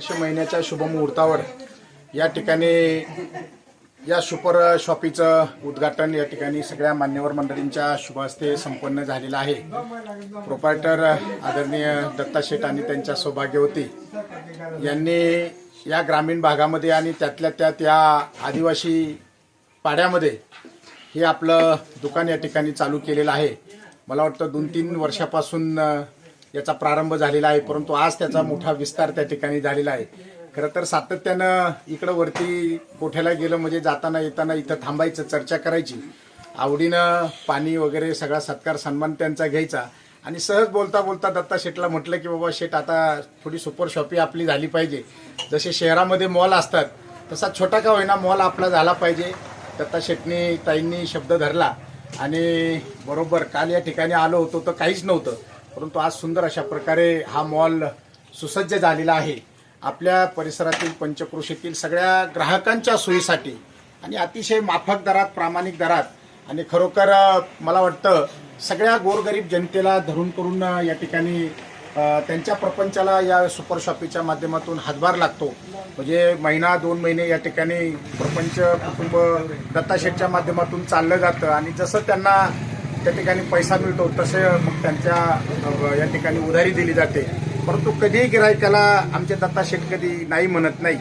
मार्गशीर्ष महिन्याच्या शुभमुहूर्तावर या ठिकाणी या सुपर शॉपीचं उद्घाटन या ठिकाणी सगळ्या मान्यवर मंडळींच्या शुभ हस्ते संपन्न झालेलं आहे. प्रोपायटर आदरणीय दत्ता शेठ आणि त्यांच्या सौभाग्यवती यांनी या ग्रामीण भागामध्ये आणि त्यातल्या त्यात या आदिवासी पाड्यामध्ये हे आपलं दुकान या ठिकाणी चालू केलेलं आहे. मला वाटतं दोन तीन वर्षापासून याचा प्रारंभ झालेला आहे परंतु आज त्याचा मोठा विस्तार त्या ठिकाणी झालेला आहे. खरं तर सातत्यानं इकडं वरती कोठ्याला गेलं म्हणजे जाताना येताना इथं थांबायचं चर्चा करायची. आवडीनं पाणी वगैरे सगळा सत्कार सन्मान त्यांचा घ्यायचा. आणि सहज बोलता बोलता दत्ता शेटला म्हटलं की बाबा शेट आता थोडी सुपर शॉपी आपली झाली पाहिजे. जसे शहरामध्ये मॉल असतात तसा छोटा का होईना मॉल आपला झाला पाहिजे. दत्ता शेटनी ताईंनी शब्द धरला. आणि बरोबर काल या ठिकाणी आलो होतो तर काहीच नव्हतं. परंतु आज सुंदर अशा प्रकारे हा मॉल सुसज्ज झालेला आहे. आपल्या परिसरातील पंचक्रोशीतील सगळ्या ग्राहकांच्या सोयीसाठी आणि अतिशय माफक दरात प्रामाणिक दरात आणि खरोखर मला वाटतं सगळ्या गोरगरीब जनतेला धरून करून या ठिकाणी त्यांच्या प्रपंचाला या सुपर शॉपीच्या माध्यमातून हातभार लागतो. म्हणजे महिना दोन महिने या ठिकाणी प्रपंच कुटुंब दत्ताशेठच्या माध्यमातून चाललं जातं आणि जसं त्यांना त्या ठिकाणी पैसा मिळतो तसं मग त्यांच्या या ठिकाणी उधारी दिली जाते. परंतु कधीही गिरायकाला आमचे दत्ताशेठ कधी नाही म्हणत नाही.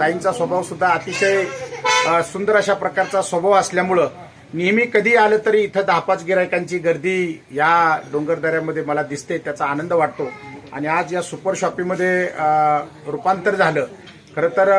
ताईंचा स्वभाव सुद्धा अतिशय सुंदर अशा प्रकारचा स्वभाव असल्यामुळं नेहमी कधी आलं तरी इथं दहा पाच गिरायकांची गर्दी या डोंगरदऱ्यामध्ये मला दिसते त्याचा आनंद वाटतो. आणि आज या सुपर शॉपीमध्ये रूपांतर झालं. खरं तर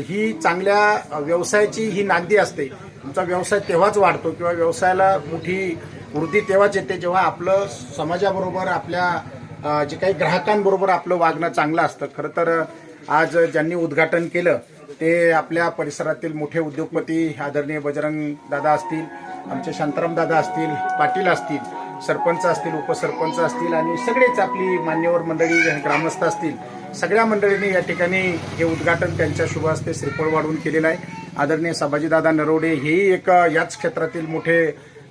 ही चांगल्या व्यवसायाची ही नांदी असते. तुमचा व्यवसाय तेव्हाच वाढतो किंवा व्यवसायाला मोठी वृद्धी तेव्हाच येते जेव्हा आपलं समाजाबरोबर आपल्या जे काही ग्राहकांबरोबर आपलं वागणं चांगलं असतं. खरं तर आज ज्यांनी उद्घाटन केलं ते आपल्या परिसरातील मोठे उद्योगपती आदरणीय बजरंग दादा असतील आमचे शांताराम दादा असतील पाटील असतील सरपंच असतील उपसरपंच असतील आणि सगळेच आपली मान्यवर मंडळी ग्रामस्थ असतील सगळ्या मंडळींनी या ठिकाणी हे उद्घाटन त्यांच्या शुभ हस्ते श्रीफळ वाढवून केलेलं आहे. आदरणीय संभाजीदादा नरवडे हेही एक याच क्षेत्रातील मोठे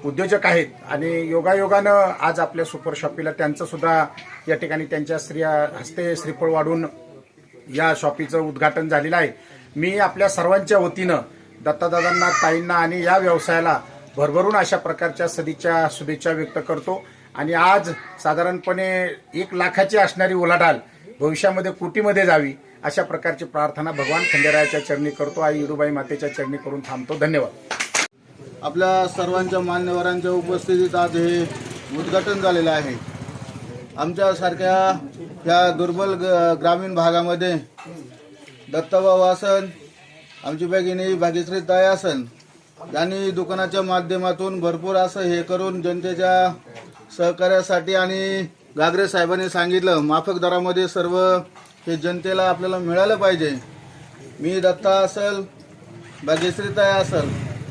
उद्योजक आहेत आणि योगायोगानं आज आपल्या सुपर शॉपीला त्यांचं सुद्धा या ठिकाणी त्यांच्या स्त्रिया हस्ते श्रीफळ वाढून या शॉपीचं उद्घाटन झालेलं आहे. मी आपल्या सर्वांच्या वतीनं दत्तादादांना ताईंना आणि या व्यवसायाला भरभरून अशा प्रकारच्या सदीच्या शुभेच्छा व्यक्त करतो. आणि आज साधारणपणे एक लाखाची असणारी उलाढाल भविष्यामध्ये कोटीमध्ये जावी अशा प्रकारची प्रार्थना भगवान खंडेरायाच्या चरणी करतो. आई इडूबाई मातेच्या चरणी करून थांबतो. धन्यवाद. आपल्या सर्वांच्या मान्यवरांच्या उपस्थितीत आज हे उद्घाटन झालेलं आहे. आमच्यासारख्या ह्या दुर्बल ग- ग्रामीण भागामध्ये दत्ताभाऊ आसन आमची भगिनी भाग्यश्री ताई आसन यांनी दुकानाच्या माध्यमातून भरपूर असं हे करून जनतेच्या सहकार्यासाठी आणि गागरे साहेबांनी सांगितलं माफक दरामध्ये सर्व हे जनतेला आपल्याला मिळालं पाहिजे. मी दत्ता असल भाग्यश्रीताई असल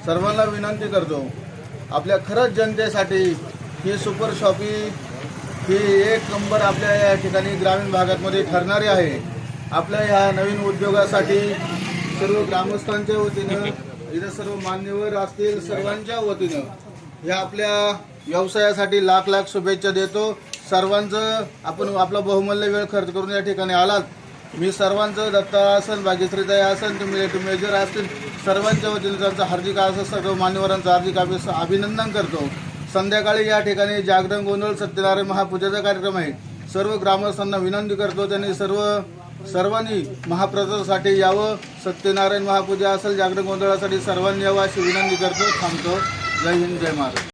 सर्वांना विनंती करतो आपल्या खरंच जनतेसाठी ही सुपर शॉपी ही एक नंबर आपल्या या ठिकाणी ग्रामीण भागामध्ये ठरणारी आहे. आपल्या ह्या नवीन उद्योगासाठी सर्व ग्रामस्थांच्या वतीनं इथं सर्व मान्यवर असतील सर्वांच्या वतीनं ह्या आपल्या व्यवसायासाठी लाख लाख शुभेच्छा देतो. सर्वांचं आपण आपला बहुमूल्य वेळ खर्च करून या ठिकाणी आलात. मी सर्वांचं दत्ता आसन भाग्यश्रीताई आसन तुम्ही तुम्ही मेजर असतील सर्वांच्या वतीने त्यांचं हार्दिक असं सर्व मान्यवरांचं हार्दिक अभि- अभिनंदन करतो. संध्याकाळी या ठिकाणी जागरण गोंधळ सत्यनारायण महापूजेचा कार्यक्रम आहे. सर्व ग्रामस्थांना विनंती करतो त्यांनी सर्व सर्वांनी महाप्रसादासाठी यावं. सत्यनारायण महापूजा असेल जागरण गोंधळासाठी सर्वांनी यावं अशी विनंती करतो थांबतो. जय हिंद जय महाराज